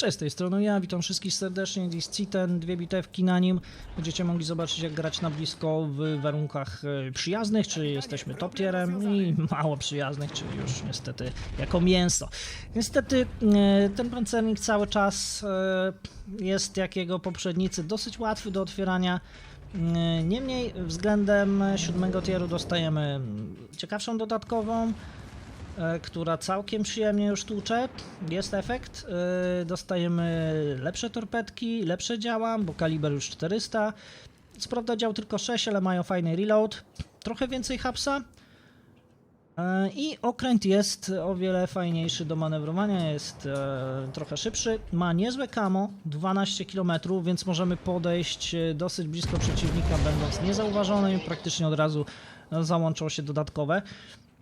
Cześć, z tej strony ja, witam wszystkich serdecznie, dziś Citen, dwie bitewki na nim. Będziecie mogli zobaczyć jak grać na blisko w warunkach e, przyjaznych, czyli jesteśmy top tierem i mało przyjaznych, czyli już niestety jako mięso. Niestety e, ten pancernik cały czas e, jest jak jego poprzednicy dosyć łatwy do otwierania. Niemniej względem siódmego tieru dostajemy ciekawszą dodatkową, która całkiem przyjemnie już tłucze. Jest efekt. e, Dostajemy lepsze torpedki, lepsze działa, bo kaliber już 400. Co prawda dział tylko 6, ale mają fajny reload. Trochę więcej hapsa. E, I okręt jest o wiele fajniejszy do manewrowania, jest e, trochę szybszy. Ma niezłe kamo, 12 km, więc możemy podejść e, dosyć blisko przeciwnika, będąc niezauważonym. Praktycznie od razu e, załączą się dodatkowe,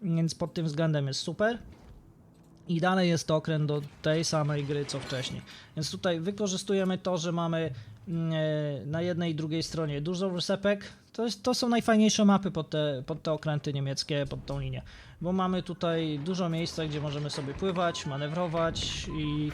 więc pod tym względem jest super. I dalej jest to okręt do tej samej gry co wcześniej. Więc tutaj wykorzystujemy to, że mamy mm, e, na jednej i drugiej stronie dużo wysepek. To, jest, to są najfajniejsze mapy pod te, pod te okręty niemieckie, pod tą linię. Bo mamy tutaj dużo miejsca, gdzie możemy sobie pływać, manewrować i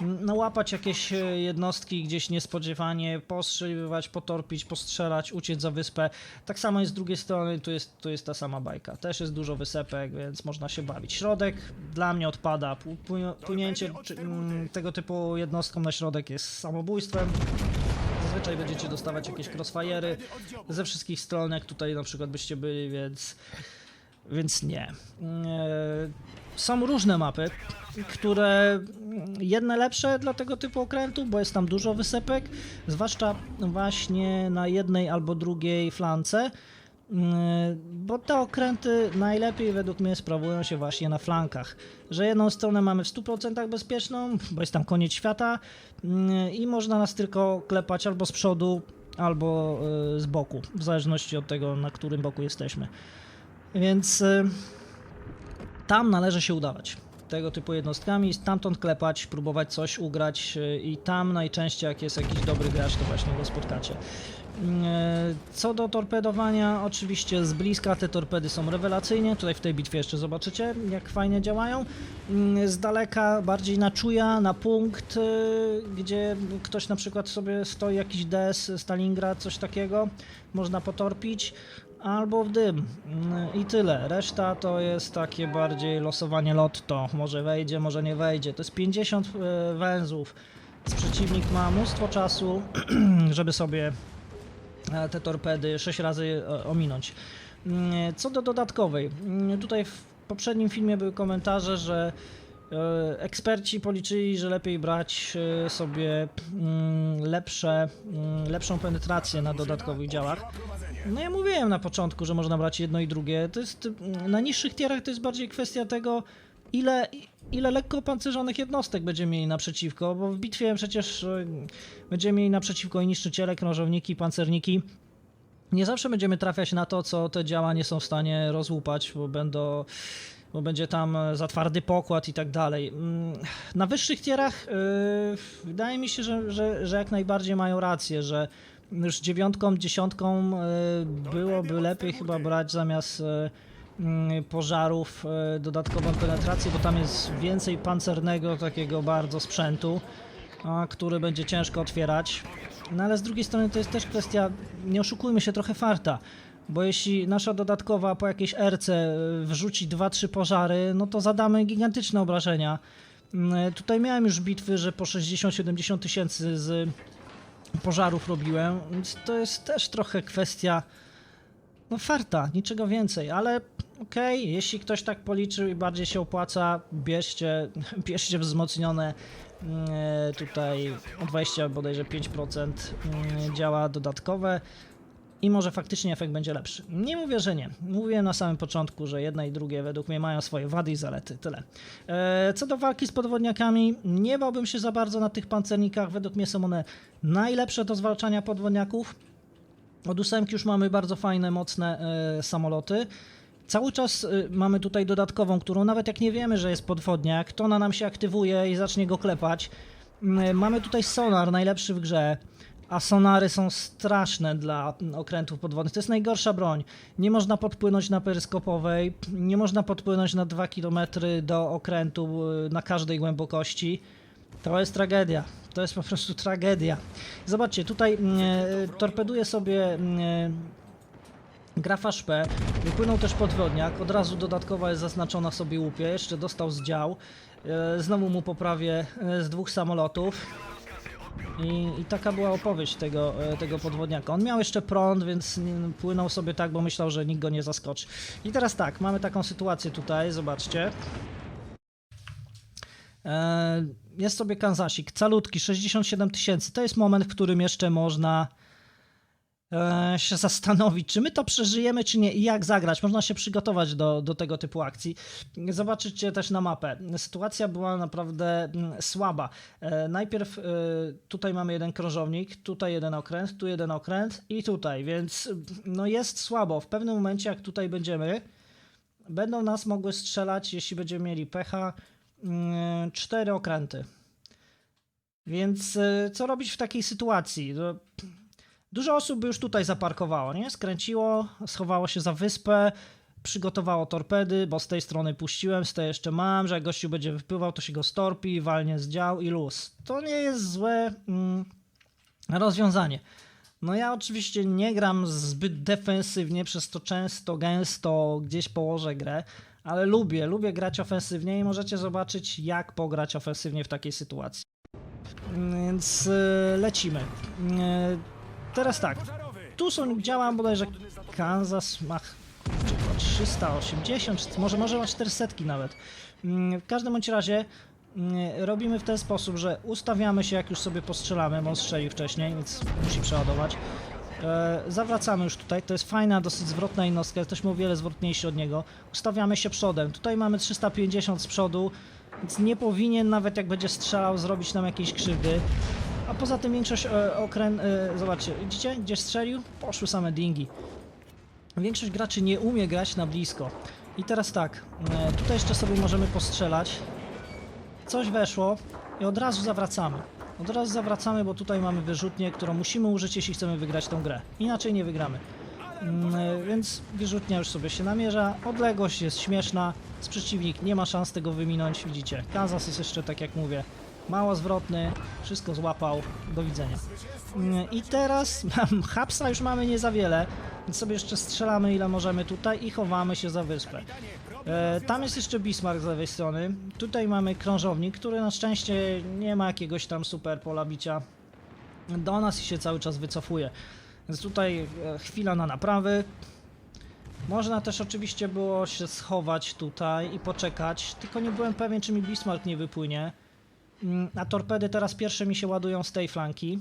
nałapać jakieś e, jednostki gdzieś niespodziewanie, postrzeliwać, potorpić, postrzelać, uciec za wyspę. Tak samo jest z drugiej strony, tu jest, tu jest ta sama bajka. Też jest dużo wysepek, więc można się bawić. Środek dla mnie odpada. Płynięcie mm, tego typu jednostką na środek jest samobójstwem. Zazwyczaj będziecie dostawać jakieś crossfire'y ze wszystkich stron, jak tutaj na przykład byście byli, więc, więc nie. Eee, Są różne mapy, które jedne lepsze dla tego typu okrętów, bo jest tam dużo wysepek, zwłaszcza właśnie na jednej albo drugiej flance. Yy, Bo te okręty najlepiej według mnie sprawują się właśnie na flankach. Że jedną stronę mamy w 100% bezpieczną, bo jest tam koniec świata yy, i można nas tylko klepać albo z przodu, albo z boku, w zależności od tego, na którym boku jesteśmy. Więc yy, tam należy się udawać tego typu jednostkami, stamtąd klepać, próbować coś ugrać yy, i tam najczęściej jak jest jakiś dobry gracz, to właśnie go spotkacie. E, Co do torpedowania, oczywiście z bliska te torpedy są rewelacyjnie. Tutaj w tej bitwie jeszcze zobaczycie, jak fajnie działają. Mm, Z daleka bardziej na czuja, na punkt, gdzie ktoś na przykład sobie stoi, jakiś DS, Stalingrad, coś takiego, można potorpić. Albo w dym. Mm, I tyle. Reszta to jest takie bardziej losowanie lotto. Może wejdzie, może nie wejdzie. To jest 50 e, węzłów. Przeciwnik ma mnóstwo czasu, żeby sobie e, te torpedy 6 razy e, ominąć. Mm, Co do dodatkowej, mm, tutaj w poprzednim filmie były komentarze, że eksperci policzyli, że lepiej brać e, sobie mm, lepsze, mm, lepszą penetrację na dodatkowych działach. No ja mówiłem na początku, że można brać jedno i drugie. To jest mm, na niższych tierach to jest bardziej kwestia tego, ile, ile lekko opancerzonych jednostek będziemy mieli naprzeciwko, bo w bitwie przecież e, będziemy mieli naprzeciwko i niszczyciele, krążowniki, pancerniki. Nie zawsze będziemy trafiać na to, co te działa nie są w stanie rozłupać, bo będą bo będzie tam e, za twardy pokład i tak dalej. Mm, Na wyższych tierach yy, wydaje mi się, że, że, że jak najbardziej mają rację, że już dziewiątką, dziesiątką yy, byłoby lepiej chyba brać zamiast yy, pożarów dodatkową penetrację, bo tam jest więcej pancernego takiego bardzo sprzętu, a, który będzie ciężko otwierać. No ale z drugiej strony to jest też kwestia, nie oszukujmy się, trochę farta. Bo jeśli nasza dodatkowa po jakiejś erce y, wrzuci 2-3 pożary, no to zadamy gigantyczne obrażenia. Mm, Tutaj miałem już bitwy, że po 60-70 tysięcy z pożarów robiłem, więc to jest też trochę kwestia no farta, niczego więcej, ale okej, jeśli ktoś tak policzył i bardziej się opłaca, bierzcie, bierzcie wzmocnione mm, tutaj o 20 bodajże 5% mm, działa dodatkowe i może faktycznie efekt będzie lepszy. Nie mówię, że nie. Mówiłem na samym początku, że jedna i drugie według mnie mają swoje wady i zalety. Tyle. E, Co do walki z podwodniakami, nie bałbym się za bardzo na tych pancernikach. Według mnie są one najlepsze do zwalczania podwodniaków. Od ósemki już mamy bardzo fajne, mocne e, samoloty. Cały czas y, mamy tutaj dodatkową, którą nawet jak nie wiemy, że jest podwodniak, to ona nam się aktywuje i zacznie go klepać. Mamy tutaj sonar, najlepszy w grze, a sonary są straszne dla okrętów podwodnych. To jest najgorsza broń. Nie można podpłynąć na peryskopowej, nie można podpłynąć na 2 km do okrętu y, na każdej głębokości. To jest tragedia. To jest po prostu tragedia. Zobaczcie, tutaj e, torpeduje sobie mm, Grafa Szpe, wypłynął też podwodniak, od razu dodatkowa jest zaznaczona sobie łupie, jeszcze dostał z dział, e, znowu mu poprawię e, z dwóch samolotów i, i taka była opowieść tego, e, tego podwodniaka. On miał jeszcze prąd, więc płynął sobie tak, bo myślał, że nikt go nie zaskoczy. I teraz tak, mamy taką sytuację tutaj, zobaczcie. E, Jest sobie Kanzasik, calutki, 67 tysięcy. To jest moment, w którym jeszcze można się zastanowić, czy my to przeżyjemy, czy nie i jak zagrać. Można się przygotować do, do tego typu akcji. Zobaczycie też na mapę. Sytuacja była naprawdę mm, słaba. E, Najpierw e, tutaj mamy jeden krążownik, tutaj jeden okręt, tu jeden okręt i tutaj, więc no jest słabo. W pewnym momencie, jak tutaj będziemy, będą nas mogły strzelać, jeśli będziemy mieli pecha, mm, cztery okręty. Więc e, co robić w takiej sytuacji? Dużo osób już tutaj zaparkowało, nie? Skręciło, schowało się za wyspę, przygotowało torpedy, bo z tej strony puściłem, z tej jeszcze mam, że jak gościu będzie wypływał, to się go storpi, walnie z dział i luz. To nie jest złe mm, rozwiązanie. No ja oczywiście nie gram zbyt defensywnie, przez to często, gęsto gdzieś położę grę, ale lubię, lubię grać ofensywnie i możecie zobaczyć jak pograć ofensywnie w takiej sytuacji. Więc y, lecimy. Teraz tak, tu są działa bodajże Kansas ma kurczę, chyba 380, czy może, może ma 400 nawet. Mm, W każdym bądź razie mm, robimy w ten sposób, że ustawiamy się jak już sobie postrzelamy, on strzelił wcześniej, więc musi przeładować. E, Zawracamy już tutaj, to jest fajna, dosyć zwrotna jednostka, jesteśmy o wiele zwrotniejsi od niego. Ustawiamy się przodem, tutaj mamy 350 z przodu, więc nie powinien nawet jak będzie strzelał zrobić nam jakiejś krzywdy. A poza tym większość e, okręt, e, zobaczcie, widzicie gdzie strzelił? Poszły same dingi. Większość graczy nie umie grać na blisko. I teraz tak, e, tutaj jeszcze sobie możemy postrzelać. Coś weszło i od razu zawracamy. Od razu zawracamy, bo tutaj mamy wyrzutnię, którą musimy użyć, jeśli chcemy wygrać tą grę. Inaczej nie wygramy. Mm, e, Więc wyrzutnia już sobie się namierza. Odległość jest śmieszna. Z przeciwnik nie ma szans tego wyminąć. Widzicie, Kansas jest jeszcze, tak jak mówię, mało zwrotny. Wszystko złapał. Do widzenia. Mm, I teraz hapsa już mamy nie za wiele. Więc sobie jeszcze strzelamy ile możemy tutaj i chowamy się za wyspę. E, tam jest jeszcze Bismarck z lewej strony. Tutaj mamy krążownik, który na szczęście nie ma jakiegoś tam super pola bicia do nas się cały czas wycofuje. Więc tutaj e, chwila na naprawy. Można też oczywiście było się schować tutaj i poczekać, tylko nie byłem pewien, czy mi Bismarck nie wypłynie. Mm, A torpedy teraz pierwsze mi się ładują z tej flanki.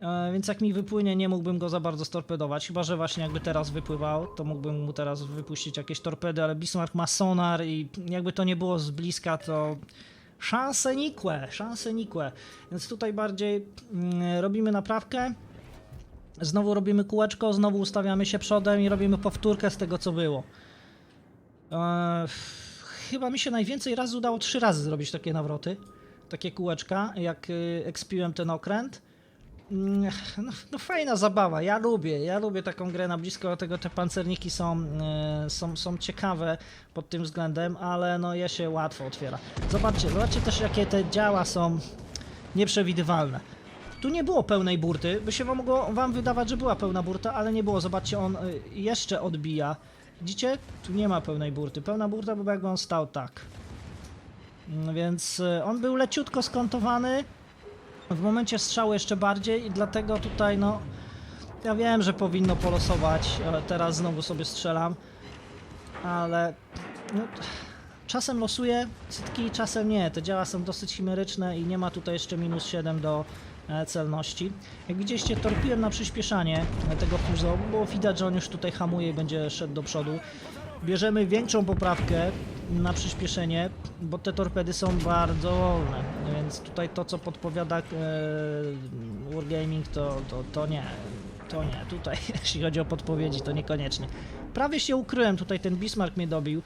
E, Więc jak mi wypłynie, nie mógłbym go za bardzo storpedować. Chyba, że właśnie jakby teraz wypływał, to mógłbym mu teraz wypuścić jakieś torpedy, ale Bismarck ma sonar i jakby to nie było z bliska, to szanse nikłe, szanse nikłe. Więc tutaj bardziej mm, robimy naprawkę. Znowu robimy kółeczko, znowu ustawiamy się przodem i robimy powtórkę z tego, co było. Eee, chyba mi się najwięcej razy udało trzy razy zrobić takie nawroty, takie kółeczka, jak y, ekspiłem ten okręt. Mm, No, no fajna zabawa, ja lubię, ja lubię taką grę na blisko, dlatego te pancerniki są, e, są, są ciekawe pod tym względem, ale no je się łatwo otwiera. Zobaczcie, zobaczcie też jakie te działa są nieprzewidywalne. Tu nie było pełnej burty, by się wam mogło wam wydawać, że była pełna burta, ale nie było. Zobaczcie, on y, jeszcze odbija. Widzicie? Tu nie ma pełnej burty. Pełna burta była jakby on stał tak. Mm, Więc y, on był leciutko skontowany, w momencie strzału jeszcze bardziej i dlatego tutaj no ja wiem, że powinno polosować, ale teraz znowu sobie strzelam, ale no, czasem losuję cytki, czasem nie. Te działa są dosyć chimeryczne i nie ma tutaj jeszcze minus 7 do e, celności. Jak widzieliście, torpiłem na przyspieszanie e, tego Fuzo, bo widać, że on już tutaj hamuje i będzie szedł do przodu. Bierzemy większą poprawkę na przyspieszenie, bo te torpedy są bardzo wolne, więc tutaj to, co podpowiada e, Wargaming, to, to, to nie, to nie. Tutaj, jeśli chodzi o podpowiedzi, to niekoniecznie. Prawie się ukryłem, tutaj ten Bismarck mnie dobił.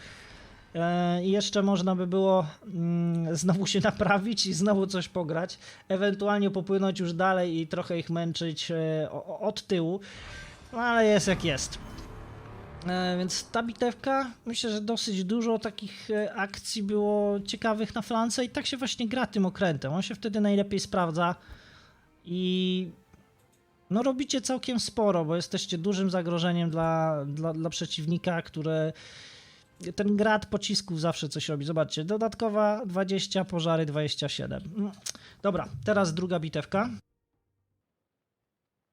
E, I jeszcze można by było mm, znowu się naprawić i znowu coś pograć, ewentualnie popłynąć już dalej i trochę ich męczyć e, od tyłu, ale jest jak jest. E, więc ta bitewka, myślę, że dosyć dużo takich e, akcji było ciekawych na flance i tak się właśnie gra tym okrętem. On się wtedy najlepiej sprawdza i no robicie całkiem sporo, bo jesteście dużym zagrożeniem dla, dla, dla przeciwnika, które ten grad pocisków zawsze coś robi. Zobaczcie, dodatkowa 20, pożary 27. Mm, Dobra, teraz druga bitewka.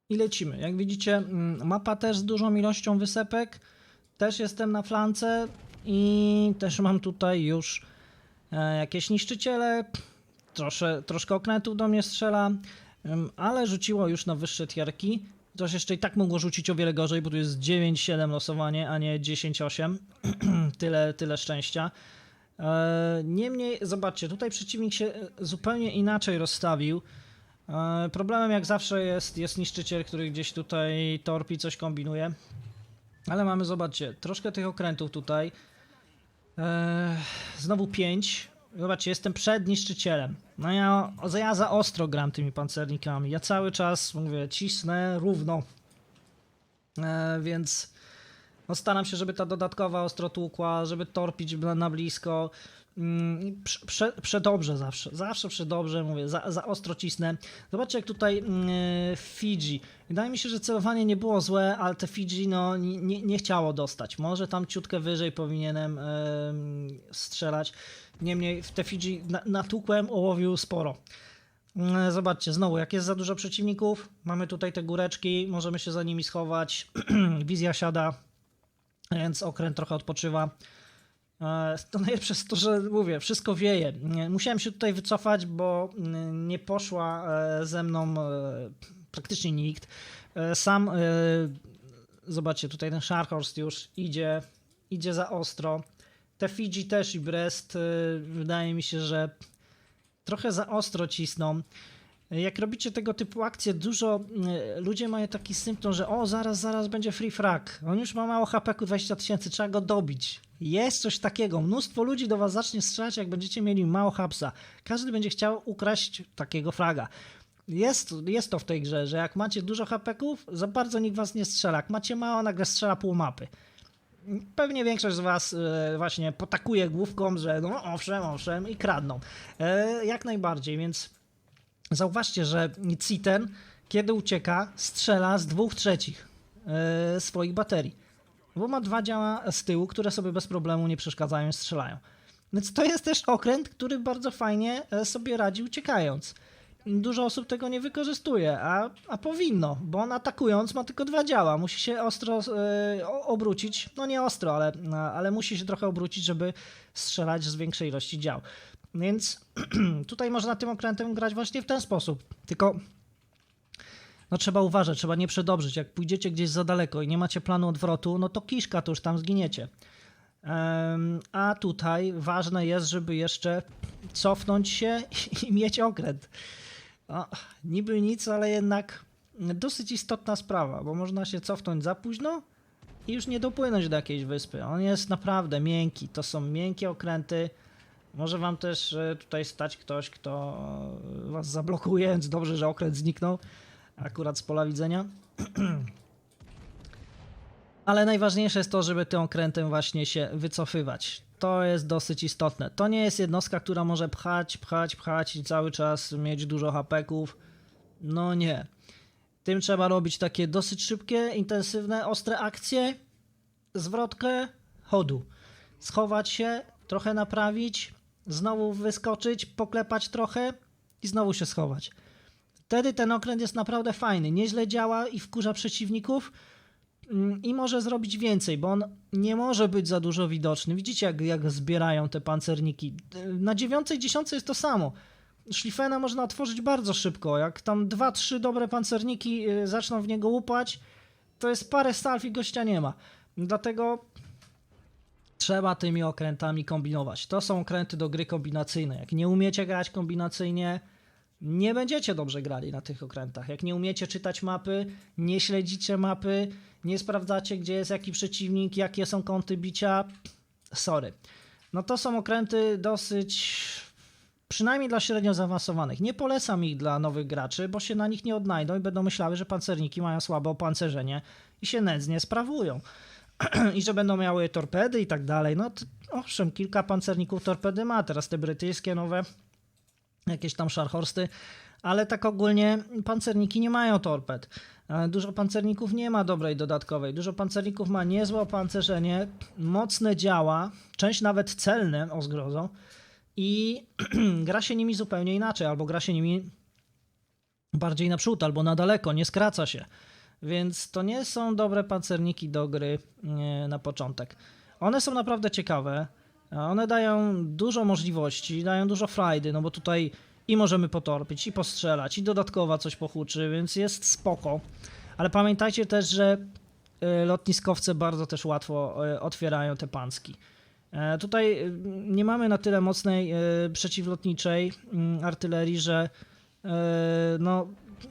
I lecimy. Jak widzicie, mm, mapa też z dużą ilością wysepek. Też jestem na flance i też mam tutaj już e, jakieś niszczyciele. Trosze, troszkę okrętów do mnie strzela, ale rzuciło już na wyższe tierki. Też jeszcze i tak mogło rzucić o wiele gorzej, bo tu jest 9-7 losowanie, a nie 10-8. tyle, tyle szczęścia. E, Niemniej, zobaczcie, tutaj przeciwnik się e, zupełnie inaczej rozstawił. Problemem jak zawsze jest, jest niszczyciel, który gdzieś tutaj torpi, coś kombinuje. Ale mamy, zobaczcie, troszkę tych okrętów tutaj. E, Znowu 5. Zobaczcie, jestem przed niszczycielem. No ja, ja za ostro gram tymi pancernikami. Ja cały czas, mówię, cisnę równo. E, więc no staram się, żeby ta dodatkowa ostro tłukła, żeby torpić na- blisko. Mm, Prze, prze, przedobrze zawsze, zawsze przedobrze, mówię, za, za ostro cisnę. Zobaczcie jak tutaj mm, Fidżi. Wydaje mi się, że celowanie nie było złe, ale te Fidżi no, nie, nie, chciało dostać. Może tam ciutkę wyżej powinienem em, strzelać. Niemniej w te Fidżi na, natłukłem, ołowił sporo. Mm, Zobaczcie, znowu, jak jest za dużo przeciwników, mamy tutaj te góreczki, możemy się za nimi schować. Wizja siada, więc okręt trochę odpoczywa. E, To najlepsze jest to, że mówię, wszystko wieje. Musiałem się tutaj wycofać, bo nie poszła e, ze mną e, praktycznie nikt. Sam, zobaczcie, tutaj ten Sharkhorst już idzie, idzie za ostro. Te Fidżi też i Brest, wydaje mi się, że trochę za ostro cisną. Jak robicie tego typu akcje, dużo y, ludzie mają taki symptom, że o, zaraz, zaraz będzie free frag. On już ma mało HP, 20 tysięcy, trzeba go dobić. Jest coś takiego. Mnóstwo ludzi do was zacznie strzelać, jak będziecie mieli mało hapsa. Każdy będzie chciał ukraść takiego fraga. Jest, jest to w tej grze, że jak macie dużo hapeków, za bardzo nikt was nie strzela. Jak macie mało, nagle strzela pół mapy. Pewnie większość z Was e, właśnie potakuje główką, że no owszem, owszem i kradną. E, jak najbardziej, więc zauważcie, że Citen, kiedy ucieka, strzela z dwóch trzecich e, swoich baterii. Bo ma dwa działa z tyłu, które sobie bez problemu nie przeszkadzają i strzelają. Więc to jest też okręt, który bardzo fajnie e, sobie radzi uciekając. Dużo osób tego nie wykorzystuje, a, a powinno, bo on atakując ma tylko dwa działa. Musi się ostro o- obrócić, no nie ostro, ale, ale musi się trochę obrócić, żeby strzelać z większej ilości dział. Więc tutaj można tym okrętem grać właśnie w ten sposób. Tylko no trzeba uważać, trzeba nie przedobrzyć. Jak pójdziecie gdzieś za daleko i nie macie planu odwrotu, no to kiszka, to już tam zginiecie. A tutaj ważne jest, żeby jeszcze cofnąć się i mieć okręt. O, niby nic, ale jednak dosyć istotna sprawa, bo można się cofnąć za późno i już nie dopłynąć do jakiejś wyspy. On jest naprawdę miękki. To są miękkie okręty. Może wam też e, tutaj stać ktoś, kto e, was zablokuje, więc dobrze, że okręt zniknął akurat z pola widzenia. Ale najważniejsze jest to, żeby tym okrętem właśnie się wycofywać. To jest dosyć istotne. To nie jest jednostka, która może pchać, pchać, pchać i cały czas mieć dużo hapeków. No nie. Tym trzeba robić takie dosyć szybkie, intensywne, ostre akcje, zwrotkę, chodu. Schować się, trochę naprawić, znowu wyskoczyć, poklepać trochę i znowu się schować. Wtedy ten okręt jest naprawdę fajny, nieźle działa i wkurza przeciwników mm, i może zrobić więcej, bo on nie może być za dużo widoczny. Widzicie, jak, jak zbierają te pancerniki. Na dziewiątej, dziesiątce jest to samo. Szlifena można otworzyć bardzo szybko. Jak tam dwa, trzy dobre pancerniki y, zaczną w niego łupać, to jest parę salw i gościa nie ma. Dlatego trzeba tymi okrętami kombinować. To są okręty do gry kombinacyjnej. Jak nie umiecie grać kombinacyjnie, nie będziecie dobrze grali na tych okrętach. Jak nie umiecie czytać mapy, nie śledzicie mapy, nie sprawdzacie, gdzie jest jaki przeciwnik, jakie są kąty bicia, sorry. No to są okręty dosyć, przynajmniej dla średnio zaawansowanych. Nie polecam ich dla nowych graczy, bo się na nich nie odnajdą i będą myślały, że pancerniki mają słabe opancerzenie i się nędznie sprawują. i że będą miały torpedy i tak dalej. No to, owszem, kilka pancerników torpedy ma, teraz te brytyjskie nowe, jakieś tam szarhorsty, ale tak ogólnie pancerniki nie mają torped. E, Dużo pancerników nie ma dobrej dodatkowej. Dużo pancerników ma niezłe opancerzenie, mocne działa, część nawet celne, o zgrozo, i gra się nimi zupełnie inaczej, albo gra się nimi bardziej naprzód, albo na daleko, nie skraca się. Więc to nie są dobre pancerniki do gry e, na początek. One są naprawdę ciekawe. One dają dużo możliwości, dają dużo frajdy, no bo tutaj i możemy potorpić, i postrzelać, i dodatkowa coś pochuczy, więc jest spoko. Ale pamiętajcie też, że e, lotniskowce bardzo też łatwo e, otwierają te pancki. E, Tutaj nie mamy na tyle mocnej przeciwlotniczej mm, artylerii, że no,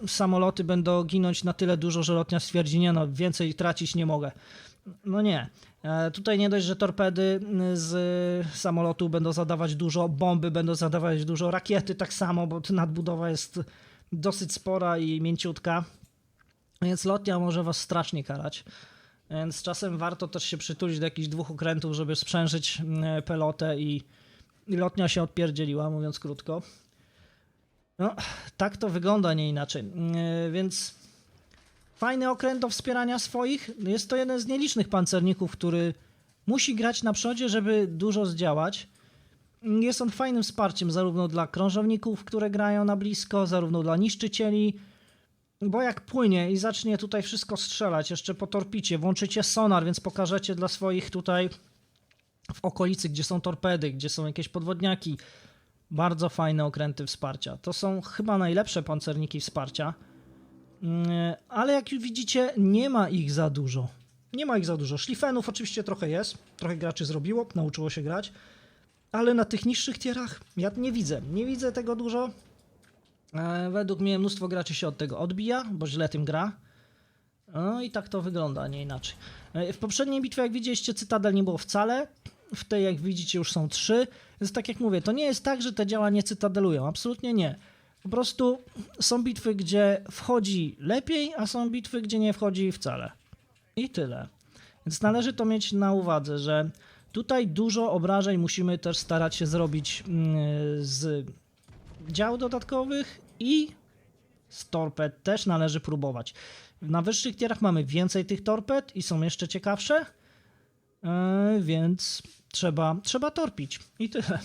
samoloty będą ginąć na tyle dużo, że lotnia stwierdzi, nie no, więcej tracić nie mogę. No nie. E, Tutaj nie dość, że torpedy mm, z samolotu będą zadawać dużo, bomby będą zadawać dużo, rakiety tak samo, bo nadbudowa jest dosyć spora i mięciutka, więc lotnia może was strasznie karać. Więc czasem warto też się przytulić do jakichś dwóch okrętów, żeby sprzężyć mm, pelotę i, i lotnia się odpierdzieliła, mówiąc krótko. No, tak to wygląda, nie inaczej. Yy, Więc fajny okręt do wspierania swoich. Jest to jeden z nielicznych pancerników, który musi grać na przodzie, żeby dużo zdziałać. Jest on fajnym wsparciem zarówno dla krążowników, które grają na blisko, zarówno dla niszczycieli, bo jak płynie i zacznie tutaj wszystko strzelać, jeszcze po torpicie, włączycie sonar, więc pokażecie dla swoich tutaj w okolicy, gdzie są torpedy, gdzie są jakieś podwodniaki, bardzo fajne okręty wsparcia. To są chyba najlepsze pancerniki wsparcia, Mm, ale jak widzicie, nie ma ich za dużo. Nie ma ich za dużo. Szlifenów oczywiście trochę jest, trochę graczy zrobiło, nauczyło się grać, ale na tych niższych tierach ja nie widzę. Nie widzę tego dużo. E, Według mnie mnóstwo graczy się od tego odbija, bo źle tym gra. No i tak to wygląda, nie inaczej. E, W poprzedniej bitwie, jak widzieliście, Cytadel nie było wcale. W tej, jak widzicie, już są trzy. Więc tak jak mówię, to nie jest tak, że te działa nie cytadelują. Absolutnie nie. Po prostu są bitwy, gdzie wchodzi lepiej, a są bitwy, gdzie nie wchodzi wcale. I tyle. Więc należy to mieć na uwadze, że tutaj dużo obrażeń musimy też starać się zrobić mm, z dział dodatkowych i z torped też należy próbować. Na wyższych tierach mamy więcej tych torped i są jeszcze ciekawsze, e, więc trzeba, trzeba torpić i tyle.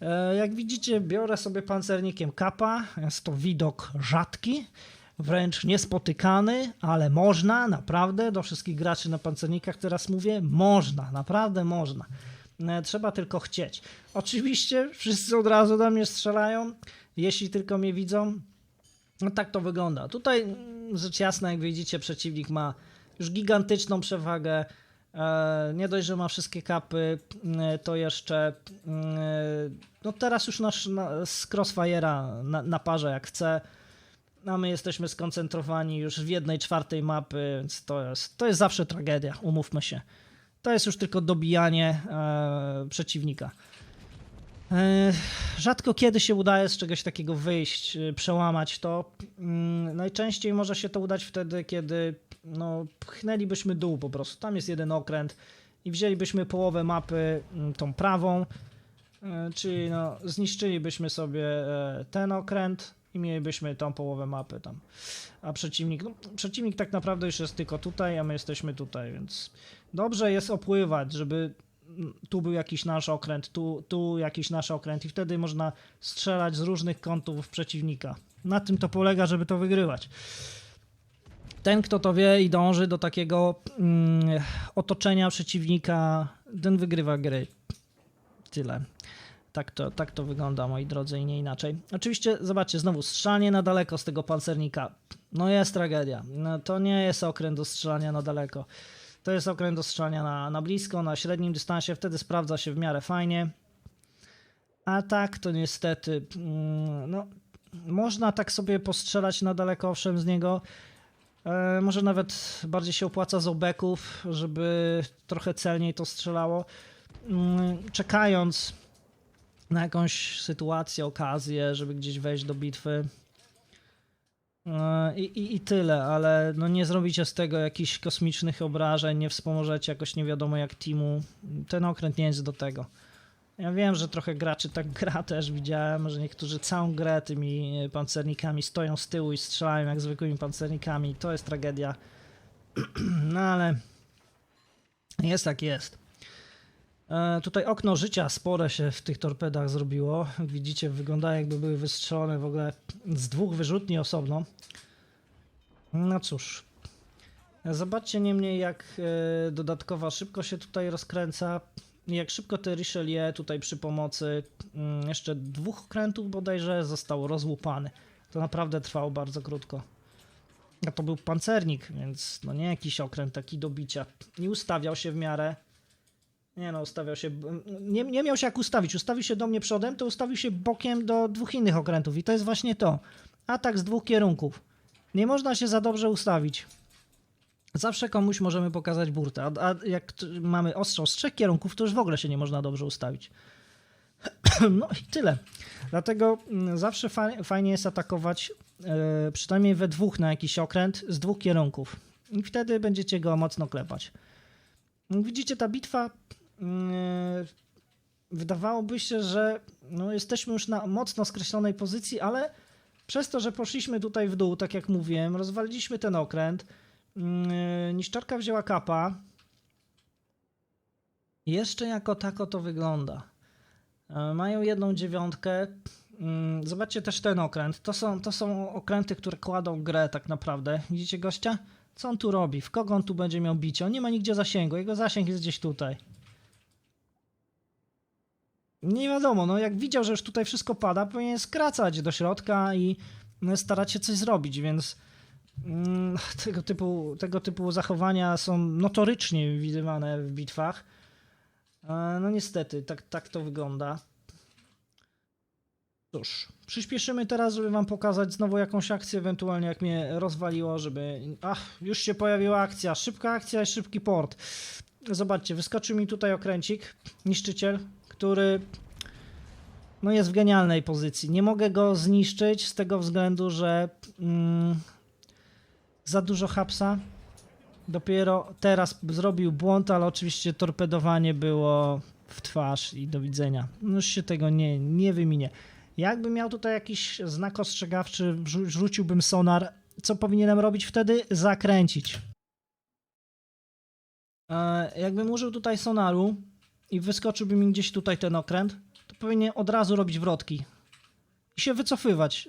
E, Jak widzicie, biorę sobie pancernikiem kapa. Jest to widok rzadki, wręcz niespotykany, ale można, naprawdę, do wszystkich graczy na pancernikach teraz mówię, można, naprawdę można. E, Trzeba tylko chcieć. Oczywiście wszyscy od razu do mnie strzelają, jeśli tylko mnie widzą. No tak to wygląda. Tutaj mm, rzecz jasna, jak widzicie, przeciwnik ma już gigantyczną przewagę. E, Nie dość, że ma wszystkie kapy, to jeszcze no teraz już nasz na, z Crossfire'a na, parze jak chce, a my jesteśmy skoncentrowani już w jednej czwartej mapy, więc to jest, to jest zawsze tragedia, umówmy się. To jest już tylko dobijanie e, przeciwnika. E, Rzadko kiedy się udaje z czegoś takiego wyjść, e, przełamać to. Mm, Najczęściej może się to udać wtedy, kiedy no, pchnęlibyśmy dół po prostu. Tam jest jeden okręt i wzięlibyśmy połowę mapy, mm, tą prawą, e, czyli no, zniszczylibyśmy sobie e, ten okręt i mielibyśmy tą połowę mapy tam. A przeciwnik, no, przeciwnik tak naprawdę już jest tylko tutaj, a my jesteśmy tutaj, więc dobrze jest opływać, żeby mm, tu był jakiś nasz okręt, tu, tu jakiś nasz okręt i wtedy można strzelać z różnych kątów przeciwnika. Na tym to polega, żeby to wygrywać. Ten, kto to wie i dąży do takiego mm, otoczenia przeciwnika, ten wygrywa gry. Tyle. Tak to, tak to wygląda, moi drodzy, i nie inaczej. Oczywiście, zobaczcie, znowu strzelanie na daleko z tego pancernika. No jest tragedia. No, to nie jest okręt do strzelania na daleko. To jest okręt do strzelania na, na blisko, na średnim dystansie, wtedy sprawdza się w miarę fajnie. A tak to niestety, mm, no, można tak sobie postrzelać na daleko, owszem, z niego. E, może nawet bardziej się opłaca z obeków, żeby trochę celniej to strzelało. Mm, Czekając na jakąś sytuację, okazję, żeby gdzieś wejść do bitwy. E, I, i, I tyle, ale no nie zrobicie z tego jakichś kosmicznych obrażeń, nie wspomożecie jakoś nie wiadomo jak teamu. Ten okręt nie jest do tego. Ja wiem, że trochę graczy tak gra też widziałem, że niektórzy całą grę tymi pancernikami stoją z tyłu i strzelają jak zwykłymi pancernikami. To jest tragedia. No ale jest jak jest. E, tutaj okno życia spore się w tych torpedach zrobiło. Widzicie, wygląda jakby były wystrzelone w ogóle z dwóch wyrzutni osobno. No cóż. Zobaczcie niemniej jak e, dodatkowa szybko się tutaj rozkręca. Jak szybko te Richelieu tutaj przy pomocy mm, jeszcze dwóch okrętów bodajże został rozłupany. To naprawdę trwało bardzo krótko. A to był pancernik, więc no nie jakiś okręt taki do bicia. Nie ustawiał się w miarę. Nie no, ustawiał się. Nie, nie miał się jak ustawić. Ustawił się do mnie przodem, to ustawił się bokiem do dwóch innych okrętów. I to jest właśnie to. Atak z dwóch kierunków. Nie można się za dobrze ustawić. Zawsze komuś możemy pokazać burtę, a, jak mamy ostrzał z trzech kierunków, to już w ogóle się nie można dobrze ustawić. No i tyle. Dlatego mm, zawsze fa- fajnie jest atakować e, przynajmniej we dwóch na jakiś okręt z dwóch kierunków. I wtedy będziecie go mocno klepać. Widzicie, ta bitwa mm, wydawałoby się, że no, jesteśmy już na mocno skreślonej pozycji, ale przez to, że poszliśmy tutaj w dół, tak jak mówiłem, rozwaliliśmy ten okręt, mm, niszczarka wzięła kapa. Jeszcze jako tako to wygląda. E, Mają jedną dziewiątkę. Mm, Zobaczcie też ten okręt. To są, to są okręty, które kładą grę tak naprawdę. Widzicie gościa? Co on tu robi? W kogo on tu będzie miał bicie? On nie ma nigdzie zasięgu. Jego zasięg jest gdzieś tutaj. Nie wiadomo, no jak widział, że już tutaj wszystko pada, powinien skracać do środka i starać się coś zrobić, więc tego, typu, tego typu zachowania są notorycznie widywane w bitwach. E, No niestety, tak, tak to wygląda. Cóż, przyspieszymy teraz, żeby wam pokazać znowu jakąś akcję, ewentualnie jak mnie rozwaliło, żeby... Ach, już się pojawiła akcja, szybka akcja i szybki port. Zobaczcie, wyskoczył mi tutaj okręcik, niszczyciel, który no jest w genialnej pozycji. Nie mogę go zniszczyć z tego względu, że mm, za dużo hapsa. Dopiero teraz zrobił błąd, ale oczywiście torpedowanie było w twarz i do widzenia. No Już się tego nie, nie wyminie. Jakby miał tutaj jakiś znak ostrzegawczy, rzuciłbym sonar. Co powinienem robić wtedy? Zakręcić. E, jakbym użył tutaj sonaru i wyskoczyłby mi gdzieś tutaj ten okręt, to powinien od razu robić wrotki. I się wycofywać.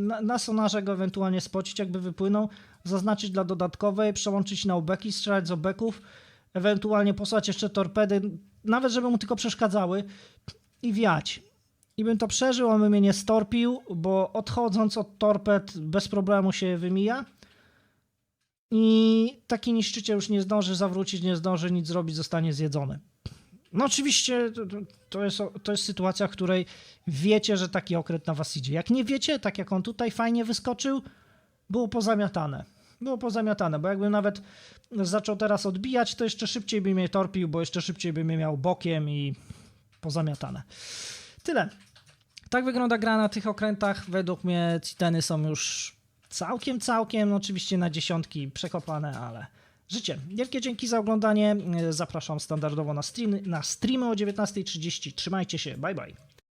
Na, na sonarze go ewentualnie spocić, jakby wypłynął, zaznaczyć dla dodatkowej, przełączyć na obeki, strzelać z obeków, ewentualnie posłać jeszcze torpedy, nawet żeby mu tylko przeszkadzały i wiać. I bym to przeżył, on by mnie nie storpił, bo odchodząc od torped bez problemu się wymija. I taki niszczyciel już nie zdąży zawrócić, nie zdąży nic zrobić, zostanie zjedzony. No oczywiście to- to- jest, to jest sytuacja, w której wiecie, że taki okręt na was idzie. Jak nie wiecie, tak jak on tutaj fajnie wyskoczył, było pozamiatane. Było pozamiatane, bo jakbym nawet zaczął teraz odbijać, to jeszcze szybciej by mnie torpił, bo jeszcze szybciej by mnie miał bokiem i pozamiatane. Tyle. Tak wygląda gra na tych okrętach. Według mnie Citeny są już całkiem, całkiem, no oczywiście na dziesiątki przekopane, ale życie. Wielkie dzięki za oglądanie. Zapraszam standardowo na, stream, na streamy o 19.30. Trzymajcie się. Bye bye.